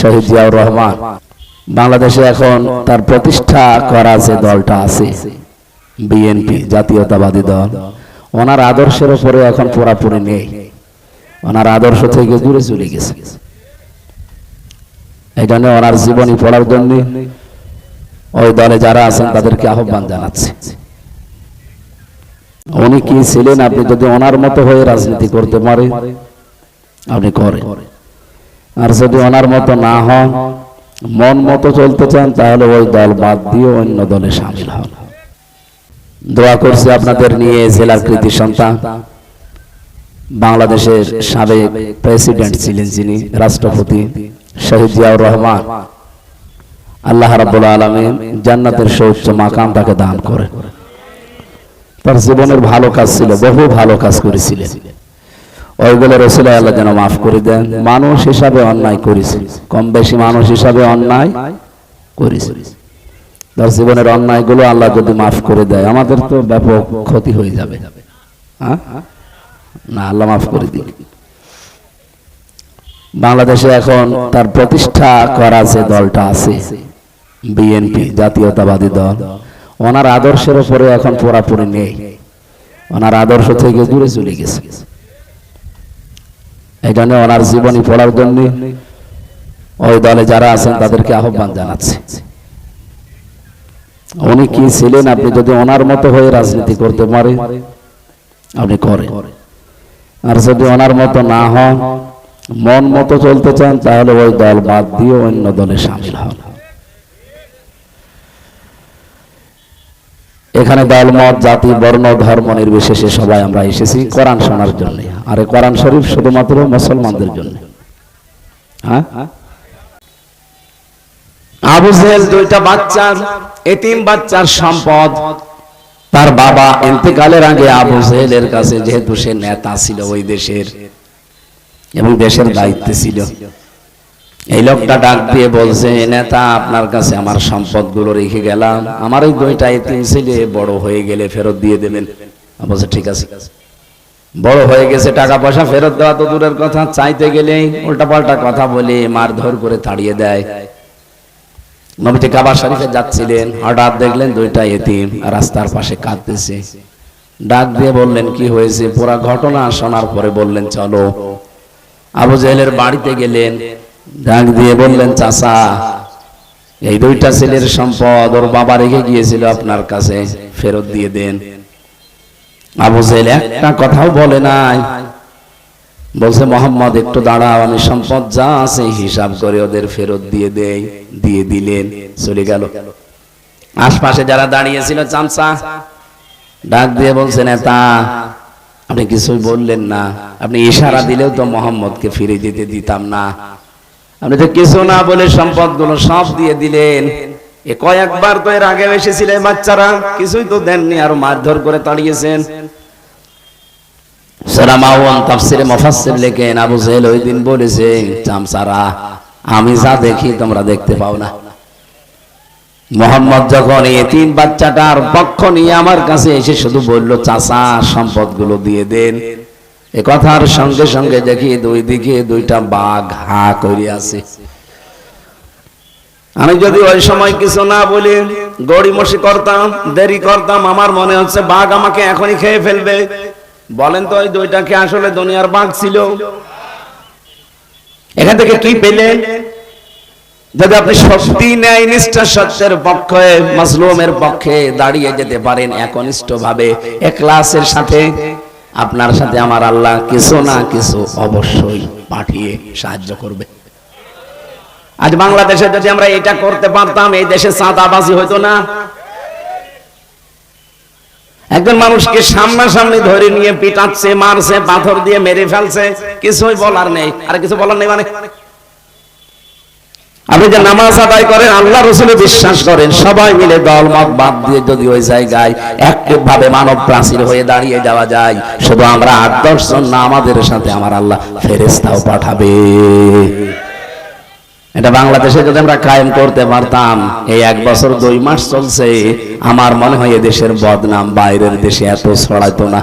শহীদ জিয়াউর রহমান। বাংলাদেশে এখন তার প্রতিষ্ঠা করা যে দলটা আছে, বিএনপি, জাতীয়তাবাদী দল, ওনার আদর্শের উপরে এখন পুরাপুরি নেই। ওনার আদর্শ থেকে দূরে চলে গেছে। এই জন্য ওনার জীবনী পড়ার জন্য ওই দলে যারা আছেন তাদেরকে আহ্বান জানাচ্ছে। উনি কি ছিলেন? আপনি যদি ওনার মতো হয়ে রাজনীতি করতে পারে আপনি করেন। আর যদি ওনার মতো না হন, মন মতো চলতে চান, তাহলে ওই দল বাদ দিয়ে অন্য দলে সামিল হন। দোয়া করছি আপনাদের নিয়ে জেলার কৃতি সন্তান, বাংলাদেশের সাবেক প্রেসিডেন্ট ছিলেন যিনি, রাষ্ট্রপতি শহীদ জিয়াউর রহমান। আল্লাহ রাব্বুল আলামিন জান্নাতের সৌচ্চ মাকাম তাকে দান করেন। তার জীবনের ভালো কাজ ছিল, বহু ভালো কাজ করেছিলেন। ওইগুলো রসুল আল্লাহ যেন মাফ করে দেন। মানুষ হিসাবে অন্যায় করেছে। কম বেশি মানুষ হিসাবে অন্যায় করেছে। তার জীবনের অন্যায়গুলো আল্লাহ যদি মাফ করে দেয়, আমাদের তো ব্যাপক ক্ষতি হয়ে যাবে। হ্যাঁ? না, আল্লাহ মাফ করে দিন বাংলাদেশে এখন তার প্রতিষ্ঠা করা যে দলটা আছে, বিএনপি, জাতীয়তাবাদী দল, ওনার আদর্শের উপরে এখন পুরাপুরি নেই। ওনার আদর্শ থেকে দূরে চলে গেছে। এই ওনার জীবনী পড়ার জন্য ওই দলে যারা আছেন তাদেরকে আহ্বান জানাচ্ছি। উনি কি ছিলেন আপনি যদি ওনার মতো হয়ে রাজনীতি করতে পারে, আপনি করেন। আর যদি ওনার মতো না হন, মন মতো চলতে চান, তাহলে ওই দল বাদ দিয়ে অন্য দলে সামিল হন। এখানে দলমত জাতি, বর্ণ, ধর্ম নির্বিশেষে সবাই আমরা এসেছি কোরআন শোনার জন্য। আর এই কোরআন শরীফ শুধুমাত্র মুসলমানদের জন্য। হ্যাঁ? আবু জেহেল দুইটা বাচ্চার, এতিম বাচ্চার সম্পদ। তার বাবা ইন্তেকালের আগে আবু জেহেলের কাছে যেহেতু সে নেতা ছিল ওই দেশের এবং দেশের দায়িত্বে ছিল। এই লোকটা ডাক দিয়ে বলছে, নেতা, আপনার কাছে আমার সম্পদগুলো রেখে গেলাম। আমার এই দুইটা এতিম ছেলে, বড় হয়ে গেলে ফেরত দিয়ে দেবেন। বলছে, ঠিক আছে। বড় হয়ে গেছে, টাকা পয়সা ফেরত দেওয়া তো দূরের কথা, চাইতে গেলে উল্টা পাল্টা কথা বলে মারধর করে তাড়িয়ে দেয়। নবীজি কাবা শরীফে যাচ্ছিলেন, হঠাৎ দেখলেন দুইটা এতিম রাস্তার পাশে কাঁদতেছে। ডাক দিয়ে বললেন, কি হয়েছে? পুরা ঘটনা শোনার পরে বললেন, চলো। আবু জেহেলের বাড়িতে গেলেন ডাক দিয়ে বললেন, চাচা, এই দুইটা ছেলের সম্পদ ওর বাবা রেখে গিয়েছিল আপনার কাছে, ফেরত দিয়ে দেন। আবু জেহেল একটা কথাও বলে নাই। বলছে, মোহাম্মদ, একটু দাঁড়াও, আমি সম্পদ যা আছে হিসাব করে ওদের ফেরত দিয়ে দেই, দিয়ে দিলেন, চলে গেল। আশপাশে যারা দাঁড়িয়েছিল চামচা ডাক দিয়ে বলছে, নেতা, আপনি কিছুই বললেন না, আপনি ইশারা দিলেও তো মোহাম্মদকে ফিরে যেতে দিতাম না। আপনি তো কিছু না বলে সম্পদগুলো সব দিয়ে দিলেন। এ কয়েকবার তো এর আগে এসেছিলেন বাচ্চারা, কিছুই তো দেননি, আর মারধর করে তাড়িয়েছেন। আমি যা দেখি তোমরা দেখতে পাও না। মোহাম্মদ যখন এই তিন বাচ্চাটার পক্ষ নিয়ে আমার কাছে এসে শুধু বলল, চাচা, সম্পদগুলো দিয়ে দেন। এ কথার সঙ্গে সঙ্গে দেখি দুই দিকে দুইটা বাঘ হা করে আছে আমি যদি ওই সময় কিছু না বলি গড়িমসি করতাম, দেরি করতাম, আমার মনে হচ্ছে বাঘ আমাকে এখনই খেয়ে ফেলবে। বলেন তো ওই দুইটাকে আসলে দুনিয়ার বাঘ ছিল? এখান থেকে কি পেলেন যদি আপনি সত্যি ন্যায় নিষ্ঠা সত্যের পক্ষে মাসলুমের পক্ষে দাঁড়িয়ে যেতে পারেন একনিষ্ঠ ভাবে একলাসের সাথে। আপনার সাথে আমার আল্লাহ কিছু না কিছু অবশ্যই পাঠিয়ে সাহায্য করবে। আজ বাংলাদেশে যদি আমরা এটা করতে পারতাম, এই দেশে চাঁদাবাজি হইতো না। একজন মানুষকে সামনাসামনি ধরে নিয়ে পিটাচ্ছে, মারছে, পাথর দিয়ে মেরে ফেলছে, কিছুই বলার নেই। আর কিছু বলার নেই মানে? আপনি যে নামাজ আদায় করেন, আল্লাহ রসুলে বিশ্বাস করেন, সবাই মিলে দল মত বাদ দিয়ে যদি ওই জায়গায় একটিভ ভাবে মানব প্রাচীর হয়ে দাঁড়িয়ে যাওয়া যায়, শুধু আমরা আট, দশ জন না, আমাদের সাথে আমার আল্লাহ ফেরেস্তাও পাঠাবে। এটা বাংলাদেশে যদি আমরা কায়েম করতে পারতাম, এই এক বছর দুই মাস চলছে, আমার মনে হয় এ দেশের বদনাম বাইরের দেশে এত ছড়াইতো না।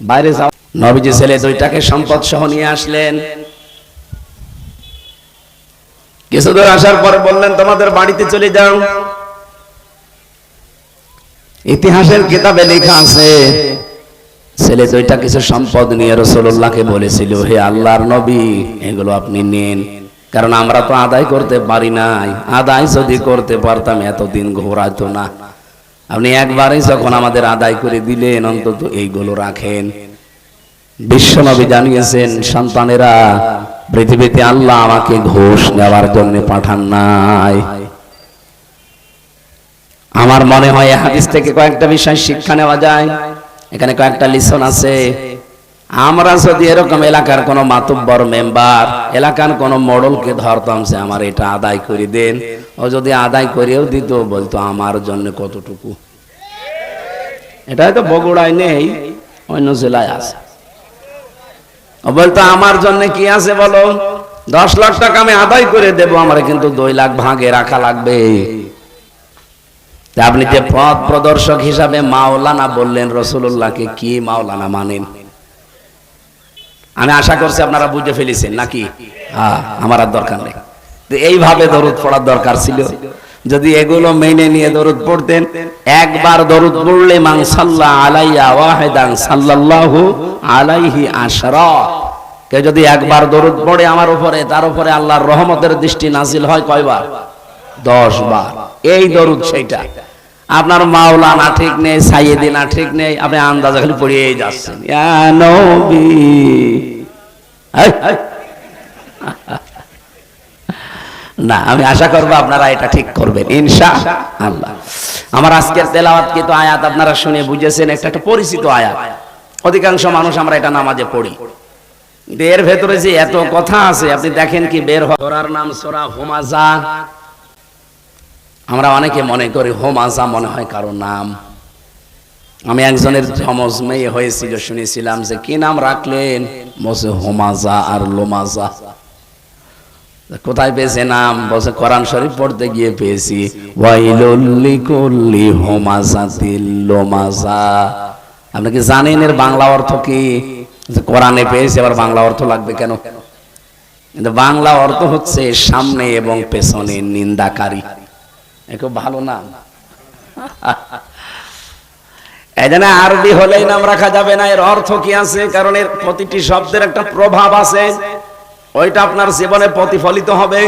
বাইরে যাও। নবীজি ছেলে দুইটাকে সম্পদ সহ নিয়ে আসলেন। কিছু দূর আসার পরে বললেন, তোমাদের বাড়িতে চলে যাও। ইতিহাসের কিতাবে লেখা আছে, ছেলে দুইটা কিছু সম্পদ নিয়ে রসুল্লাহকে বলেছিল, হে আল্লাহর নবী, এগুলো আপনি নেন। কারণ আমরা তো আদায় করতে পারি নাই। আদায় যদি করতে পারতাম, এতদিন ঘোরাতো না। আপনি একবারই যখন আমাদের আদায় করে দিলেন, অন্তত এইগুলো রাখেন। বিশ্বনবী জানিয়েছেন, সন্তানেরা পৃথিবীতে আল্লাহ আমাকে ঘুষ নেওয়ার জন্য পাঠান নাই। আমার মনে হয় হাদিস থেকে কয়েকটা বিষয় শিক্ষা নেওয়া যায়। এখানে কয়েকটা লিসন আছে। আমরা যদি এরকম এলাকার কোন মাতুব্বর মেম্বার, এলাকার কোন মডলকে ধরতাম যে আমার এটা আদায় করে দেন, ও যদি আদায় করেও দিত, বলতো আমার জন্য কতটুকু। এটা হয়তো বগুড়ায় নেই, অন্য জেলায় আছে। বলতো, আমার জন্য কি আছে বলো? দশ লাখ টাকা আমি আদায় করে দেব, আমার কিন্তু দুই লাখ ভাগে রাখা লাগবে। আপনি যে পথ প্রদর্শক হিসাবে মাওলানা বললেন রসুল্লাহকে কি মাওলানা মানেন? আমি আশা করছি আপনারা বুঝে ফেলেছেন, নাকি? আমার আর দরকার নেই। এইভাবে দরুদ পড়ার দরকার ছিল। যদি এগুলো মেনে নিয়ে দরুদ পড়তেন একবার দরুদ পড়লে মান সাল্লাহ আলাইয়া ওয়াহিদান সাল্লাল্লাহু আলাইহি আশরা। কে যদি একবার দরুদ পড়ে আমার উপরে তার উপরে আল্লাহর রহমতের দৃষ্টি নাজিল হয় কয়বার? দশ বার এই দরুদ সেইটা। আপনার মাওলানা ঠিক নেই সাইয়েদিনা ঠিক নেই আপনি আন্দাজে খালি পড়িয়েই যাচ্ছেন। ইয়া নবী। এই, এই। না, আমি আশা করব আপনারা এটা ঠিক করবেন, ইনশা আল্লাহ। আমার আজকের তেলাওয়াত কিন্তু আয়াত আপনারা শুনে বুঝেছেন, একটা একটা পরিচিত আয়াত। অধিকাংশ মানুষ আমরা এটা নামাজে পড়ি। এর ভেতরে যে এত কথা আছে, আপনি দেখেন কি বের সোরার নাম সোরা হোমাজা। আমরা অনেকে মনে করি হোমাজা মনে হয় কারও নাম। আমি একজনের জমজ মেয়ে হয়েছিল, শুনেছিলাম যে কি নাম রাখলেন? বসে হোমাজা আর লোমাজা। কোথায় পেয়েছে নাম বসে কোরআন শরীফ পড়তে গিয়ে পেয়েছি। ওয়াইলুল্লি কুল্লি হোমাজাতিল লোমাজা আপনি কি জানেন এর বাংলা অর্থ কি? কোরআনে পেয়েছে, আবার বাংলা অর্থ লাগবে কেন? কিন্তু বাংলা অর্থ হচ্ছে সামনে এবং পেছনে নিন্দাকারী। এ খুব ভালো নাম এই জন্য আরবি হলেই নাম রাখা যাবে না। এর অর্থ কি আছে? কারণ এর প্রতিটি শব্দের একটা প্রভাব আছে। ওইটা আপনার জীবনে প্রতিফলিত হবে।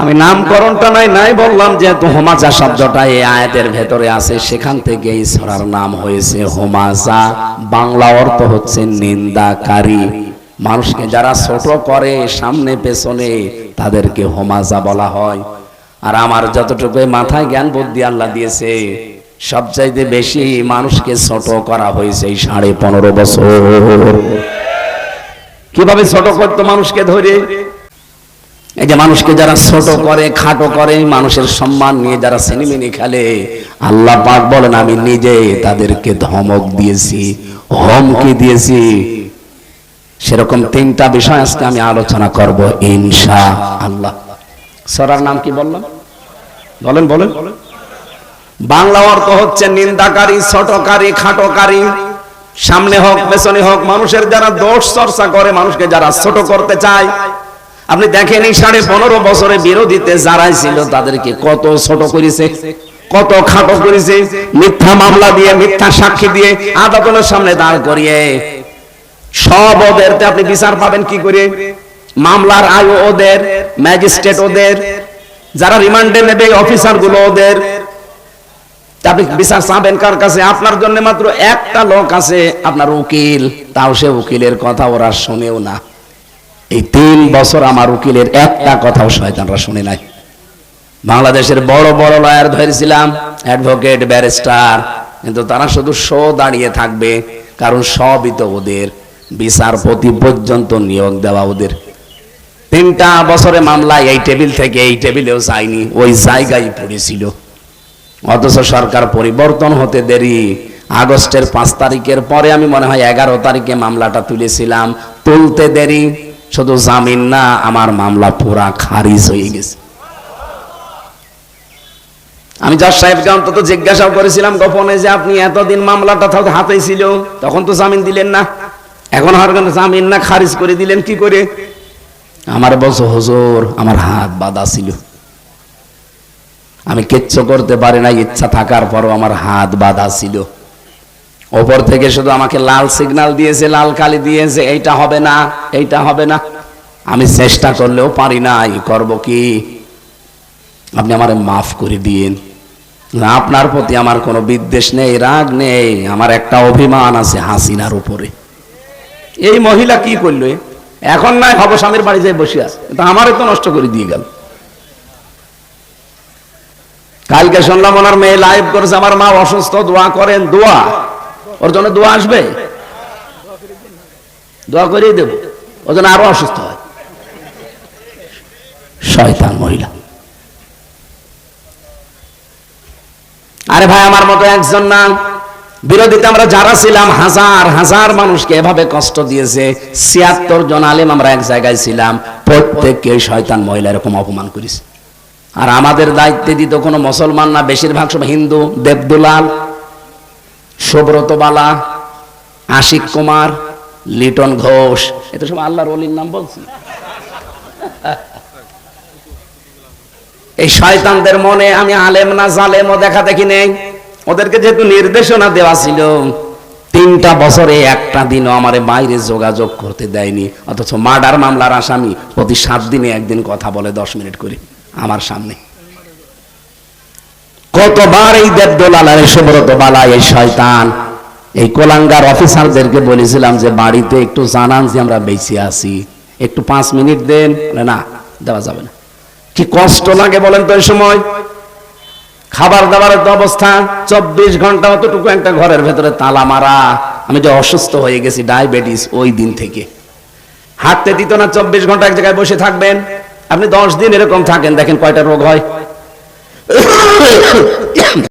আমি নামকরণটা নাই নাই বললাম, যেহেতু হোমাজা শব্দটা এই আয়াতের ভেতরে আছে, সেখান থেকে এই সরার নাম হয়েছে হোমাজা। বাংলা অর্থ হচ্ছে নিন্দাকারী। মানুষকে যারা ছোট করে, সামনে পেছনে, তাদেরকে হোমাজা বলা হয়। আর আমার যতটুকু মাথায় জ্ঞান বুদ্ধি আল্লাহ দিয়েছে, সবচাইতে বেশি মানুষকে ছোট করা হয়েছে এই সাড়ে পনেরো বছর। কীভাবে ছোট করতো মানুষকে ধরে? এই যে মানুষকে যারা ছোট করে, খাটো করে, মানুষের সম্মান নিয়ে যারা সিনেমিনি খেলে, আল্লাহ পাক বলেন, আমি নিজে তাদেরকে ধমক দিয়েছি, হমকি দিয়েছি। সেরকম তিনটা বিষয় আজকে আমি আলোচনা করব ইনশা আল্লাহ সরার নাম কি বললাম? বলেন বলেন। বাংলা অর্থ হচ্ছে নিন্দাকারী, ছোটকারী, খাটোকারী। সামনে হোক, পেছনে হোক, মানুষের যারা দোষ চর্চা করে, মানুষকে যারা ছোট করতে চায়, আপনি দেখেন এই সাড়ে পনেরো বছরে বিরোধীতে যারাই ছিল, তাদেরকে কত ছোট করেছে, কত খাটো করেছে, মিথ্যা মামলা দিয়ে, মিথ্যা সাক্ষী দিয়ে আদালতের সামনে দাঁড় করিয়ে। সব ওদের আপনি বিচার পাবেন কি করে? মামলার আয়ু ওদের, ম্যাজিস্ট্রেট ওদের, যারা রিমান্ডে নেবে অফিসারগুলো ওদের আপনি বিচার চাবেন কার কাছে? আপনার জন্য মাত্র একটা লোক আছে, আপনার উকিল। তাও সে উকিলের কথা ওরা শুনেও না। এই তিন বছর আমার উকিলের একটা কথাও শয়তানরা শুনে নাই। বাংলাদেশের বড় বড় লয়ার ধরেছিলাম অ্যাডভোকেট ব্যারিস্টার কিন্তু তারা শুধু শো দাঁড়িয়ে থাকবে, কারণ সবই তো ওদের। বিচারপতি পর্যন্ত নিয়োগ দেওয়া ওদের। তিনটা বছরে মামলা এই টেবিল থেকে এই টেবিলেও যায়নি, ওই জায়গায় পড়েছিল। অথচ সরকার পরিবর্তন হতে দেরি। আগস্টের পাঁচ তারিখের পরে আমি মনে হয় এগারো তারিখে মামলাটা তুলেছিলাম। তুলতে দেরি। শুধু জামিন না, আমার মামলা পুরা খারিজ হয়ে গেছে। আমি জজ সাহেবকে অন্তত জিজ্ঞাসাও করেছিলাম গোপনে যে আপনি এতদিন মামলাটা তাহলে হাতে ছিল, তখন তো জামিন দিলেন না। এখন আর কেন জামিন না, খারিজ করে দিলেন কি করে? আমার বলছো, হুজুর, আমার হাত বাঁধা ছিল। আমি কিচ্ছু করতে পারি না ইচ্ছা থাকার পরও আমার হাত বাঁধা ছিল। ওপর থেকে শুধু আমাকে লাল সিগনাল দিয়েছে, লাল কালি দিয়েছে, এইটা হবে না, এইটা হবে না। আমি চেষ্টা করলেও পারি নাই, করব কি? আপনি আমারে মাফ করে দিয়েন। না, আপনার প্রতি আমার কোনো বিদ্বেষ নেই, রাগ নেই, আমার একটা অভিমান আছে হাসিনার উপরে। এই মহিলা কি করল? এখন নাই হব স্বামীর বাড়ি যাই বসে আছে। তা আমারও তো নষ্ট করে দিয়ে গেল। কালকে শুনলাম ওনার মেয়ে লাইভ করেছে, আমার মা অসুস্থ, দোয়া করেন, দোয়া। ওর জন্য দোয়া আসবে? দোয়া করেই দেব। ওর জন্য আরও অসুস্থ হয়। শয়তান মহিলা। আরে ভাই, আমার মতো একজন না। বিরোধীতে আমরা যারা ছিলাম, হাজার হাজার মানুষকে এভাবে কষ্ট দিয়েছে। ছিয়াত্তর জন আলেম আমরা এক জায়গায় ছিলাম। প্রত্যেককে শয়তান মহিলা এরকম অপমান করেছে আর আমাদের দায়িত্বে দিত কোনো মুসলমান না, বেশিরভাগ সব হিন্দু, দেবদুলাল সুব্রত বালা আশিক কুমার, লিটন ঘোষ। এটা সব আল্লাহর অলির নাম বলছি। এই শয়তানদের মনে আমি আলেম না জালেম ও দেখা দেখি নেই। ওদেরকে যেহেতু নির্দেশনা দেওয়া ছিল, তিনটা বছরে একটা দিনও আমারে বাইরে যোগাযোগ করতে দেয়নি। অথচ মার্ডার মামলার আসামি প্রতি সাত দিনে একদিন কথা বলে, দশ মিনিট করে। আমার সামনে। কতবার এই দেবদোলাল আর সুব্রত বালা, এই শয়তান। এই কোলাঙ্গার অফিসারদেরকে বলেছিলাম যে, বাড়িতে একটু জানান যে আমরা বেঁচে আছি। একটু পাঁচ মিনিট দেন। না, দেওয়া যাবে না। কি কষ্ট লাগে বলেন তো এই সময়। খাবার দাবারের তো অবস্থা, চব্বিশ ঘণ্টা অতটুকু একটা ঘরের ভেতরে তালা মারা। আমি যে অসুস্থ হয়ে গেছি, ডায়াবেটিস ওই দিন থেকে। হাঁটতে দিত না, চব্বিশ ঘণ্টা এক জায়গায় বসে থাকবেন। আপনি দশ দিন এরকম থাকেন দেখেন কয়টা রোগ হয়।